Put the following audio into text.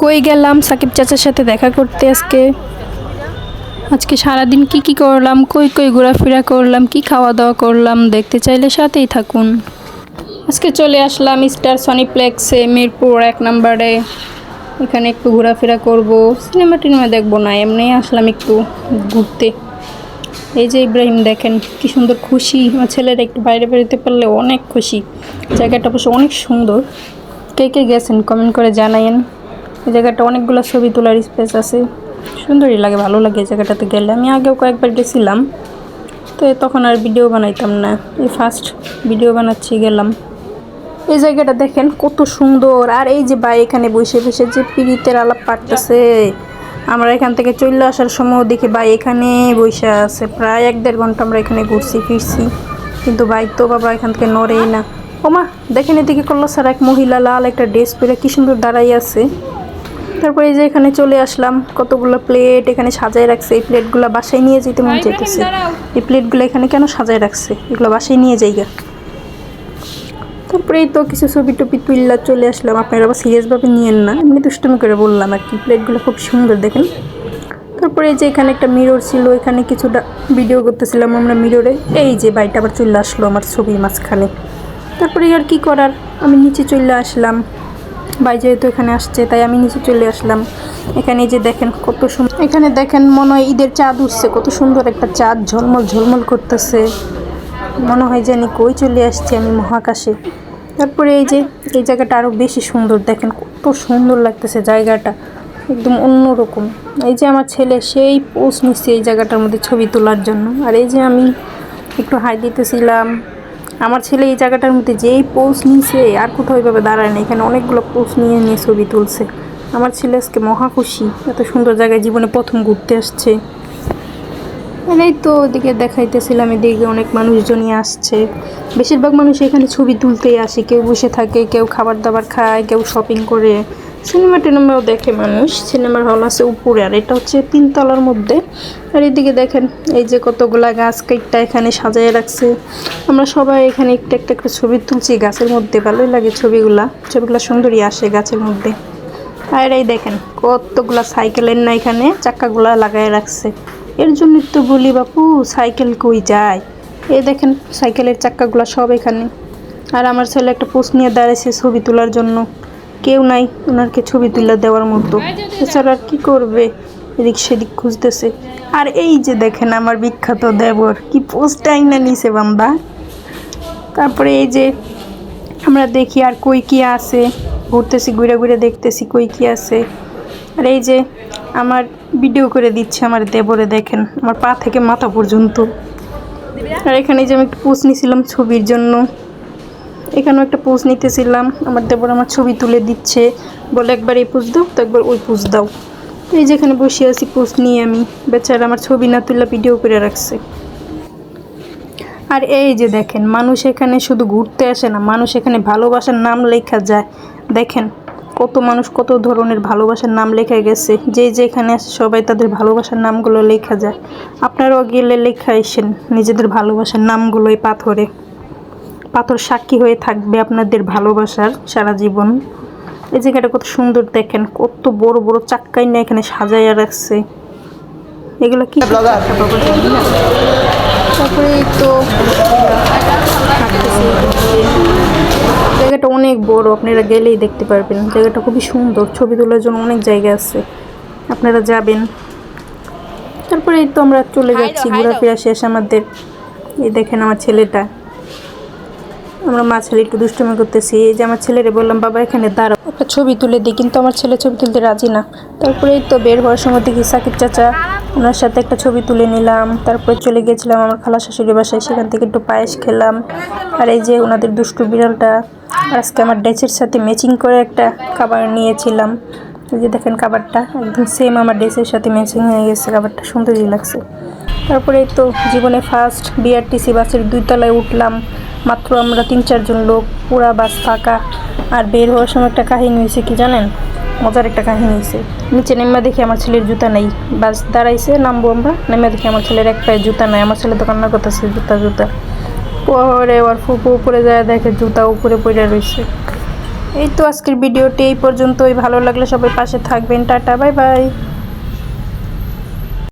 কই গেলাম? সাকিব চাচার সাথে দেখা করতে আজকে। আজকে সারাদিন কি কি করলাম, কই কই ঘোরাফেরা করলাম, কি খাওয়া দাওয়া করলাম, দেখতে চাইলে সাথেই থাকুন। আজকে চলে আসলাম স্টার সনিপ্লেক্সে, মিরপুর এক নম্বরে। এখানে একটু ঘোরাফেরা করব। সিনেমা টিনেমা দেখব না, এমনি আসলাম একটু ঘুরতে। এই যে ইব্রাহিম, দেখেন কি সুন্দর খুশি। আমার ছেলেরা একটু বাইরে বেরোতে পারলে অনেক খুশি। জায়গাটা অবশ্য অনেক সুন্দর। কে কে গেছেন কমেন্ট করে জানাইন এই জায়গাটা অনেকগুলো ছবি তোলার স্পেস আছে। সুন্দরই লাগে, ভালো লাগে এই জায়গাটাতে গেলে। আমি আগেও কয়েকবার গেছিলাম, তো তখন আর ভিডিও বানাইতাম না। এই ফার্স্ট ভিডিও বানাচ্ছি, গেলাম। এই জায়গাটা দেখেন কত সুন্দর। আর এই যে ভাই এখানে বসে বসে যে পিড়িতের আলাপ পারতেছে আমরা এখান থেকে চলে আসার সময় দেখি ভাই এখানে বসে আছে। প্রায় এক দেড় ঘণ্টা আমরা এখানে ঘুরছি, ফিরছি। কিন্তু বাইক তো বাবা এখান থেকে নড়েই না। ওমা, দেখেন এদিকে করল স্যার এক মহিলা লাল একটা ড্রেস পরে কি সুন্দর দাঁড়াই আছে। তারপরে এই যে এখানে চলে আসলাম কতগুলো প্লেট এখানে সাজায় রাখছে এই প্লেটগুলো বাসায় নিয়ে যেতে মন চাইতেছে। এই প্লেটগুলো এখানে কেন সাজায় রাখছে? এগুলো বাসায় নিয়ে যাইগা। তারপরে এই তো কিছু ছবি টবি তুললা চলে আসলাম। আপনারা আবার সিরিয়াসভাবে নিয়েন না। এমনি দুষ্টুমি করে বললাম আর কি। প্লেটগুলো খুব সুন্দর দেখেন। তারপরে এই যে এখানে একটা মিরর ছিল এখানে কিছুটা ভিডিও করতেছিলাম আমরা মিররে এই যে বাড়িটা আবার চলে আসলো আমার ছবির মাঝখানে। তারপরে আর কি করার? আমি নিচে চলে আসলাম। ভাই যেহেতু এখানে আসছে, তাই আমি নিচে চলে আসলাম। এখানে যে দেখেন কত সুন্দর এখানে দেখেন মনে হয় ঈদের চাঁদ উঠছে, কত সুন্দর একটা চাঁদ ঝলমল ঝলমল করতেছে। মনে হয় জানি কই চলে আসছি আমি মহাকাশে। তারপরে এই যে, এই জায়গাটা আরও বেশি সুন্দর, দেখেন কত সুন্দর লাগতেছে জায়গাটা। একদম অন্যরকম। এই যে আমার ছেলে, সেই পোস্ট নিচ্ছে এই জায়গাটার মধ্যে ছবি তোলার জন্য। আর এই যে আমি একটু হাই দিতেছিলাম। আমার ছেলে এই জায়গাটার মধ্যে যেই পোস্ট নিয়েছে, আর কোথাও ওইভাবে দাঁড়ায় না এখানে অনেকগুলো পোস্ট নিয়ে নিয়ে ছবি তুলছে। আমার ছেলে আজকে মহা খুশি। এত সুন্দর জায়গায় জীবনে প্রথম ঘুরতে আসছে। আর এই তো ওদিকে দেখাইতেছিলাম, এদিকে অনেক মানুষজনই আসছে। বেশিরভাগ মানুষ এখানে ছবি তুলতেই আসে। কেউ বসে থাকে, কেউ খাবার দাবার খায়, কেউ শপিং করে। সিনেমা টিনেমাও দেখে মানুষ, সিনেমার হল আছে উপরে, আর এটা হচ্ছে তিনতলার মধ্যে। আর এদিকে দেখেন, এই যে কতগুলা গাছ কেকটা এখানে সাজায় রাখছে। আমরা সবাই এখানে একটা একটা ছবি তুলছি, গাছের মধ্যে ভালোই লাগে ছবিগুলা। ছবিগুলো সুন্দরই আসে গাছের মধ্যে। আর এই দেখেন, কতগুলা সাইকেলের না এখানে চাক্কাগুলা লাগায় রাখছে। এর জন্য তো বলি বাপু, সাইকেল কই যায়? এ দেখেন, সাইকেলের চাক্কাগুলো সব এখানে। আর আমার ছেলে একটা পোস্ট নিয়ে দাঁড়াইছে ছবি তোলার জন্য। কেউ নাই, ওনারকে ছবি তুলে দেওয়ার মতো। এছাড়া আর কি করবে? এদিক সেদিক খুঁজতেছে। আর এই যে দেখেন আমার বিখ্যাত দেবর, কি পোস্টটাই না নিছে বান্দা। তারপরে এই যে আমরা দেখি আর কই কি আছে। ঘুরতেছি, ঘুরে ঘুরে দেখতেছি কই কি আছে। আর এই যে আমার ভিডিও করে দিচ্ছে আমার দেবরে, দেখেন, আমার পা থেকে মাথা পর্যন্ত। আর এখানে যে আমি একটু পোস্ট নিয়েছিলাম ছবির জন্য এখানেও একটা পোজ নিতেছিলাম। আমার দেবর আমার ছবি তুলে দিচ্ছে। বলে, একবার এই পোজ দাও, তো একবার ওই পোজ দাও। এই যেখানে বসে আছি পোজ নিয়ে আমি। বেচারা আমার ছবি না তুলে ভিডিও করে রাখছে। আর এই যে দেখেন, মানুষ এখানে শুধু ঘুরতে আসে না, মানুষ এখানে ভালোবাসার নাম লেখা যায়। দেখেন, কত মানুষ কত ধরনের ভালোবাসার নাম লেখা গেছে। যে যেখানে আসে সবাই তাদের ভালোবাসার নামগুলো লেখা যায়। আপনারাও গেলে লেখা এসেন নিজেদের ভালোবাসার নামগুলো এই পাথরে। পাথর সাক্ষী হয়ে থাকবে আপনাদের ভালোবাসার সারা জীবন। এই জায়গাটা কত সুন্দর দেখেন কত বড় বড় চাক্কাই না এখানে সাজাইয়া রাখছে। এগুলো কি? তারপরে তো। জায়গাটা অনেক বড় আপনারা গেলেই দেখতে পারবেন। জায়গাটা খুবই সুন্দর ছবি তোলার জন্য অনেক জায়গা আছে। আপনারা যাবেন। তারপরে এই তো আমরা চলে যাচ্ছি ঘোরাফেরা শেষ আমাদের। এই দেখেন আমার ছেলেটা। আমরা মা ছেলে একটু দুষ্টুমি করতেছি। এই যে আমার ছেলেরে বললাম, বাবা, এখানে দাঁড়াও। একটা ছবি তুলে দিই, কিন্তু আমার ছেলে ছবি তুলতে রাজি না। তারপরে তো বের হওয়ার সময় দেখি সাকিব চাচা, ওনার সাথে একটা ছবি তুলে নিলাম। তারপরে চলে গেছিলাম আমার খালা শাশুড়ি বাসায়, সেখান থেকে একটু পায়েস খেলাম। আর এই যে ওনাদের দুষ্টু বিড়ালটা আজকে আমার ড্রেসের সাথে ম্যাচিং করে একটা খাবার নিয়েছিলাম। এই যে দেখেন খাবারটা, একদম সেম আমার ড্রেসের সাথে ম্যাচিং হয়ে গেছে, খাবারটা সুন্দরই লাগছে। তারপরে তো জীবনে ফার্স্ট বিআরটিসি বাসের দুই তলায় উঠলাম। মাত্র আমরা তিন, চারজন লোক, পুরা বাস ফাঁকা, আর বের হওয়ার সময় একটা কাহিনী হয়েছে কি জানেন? মজার একটা কাহিনী হয়েছে। নিচে নেমা দেখি আমার ছেলের জুতা নেই। বাস দাঁড়াইছে, নামবো আমরা, নেমে দেখি আমার ছেলের এক পায়ে জুতা নাই। আমার ছেলে তো কান্না করতেছে, জুতা জুতা। পরে আবার ফুপু উপরে যায়, দেখে জুতা উপরে পড়ে রয়েছে এই তো আজকের ভিডিওটি এই পর্যন্তই। ভালো লাগলে সবাই পাশে থাকবেন। Tata, bye bye.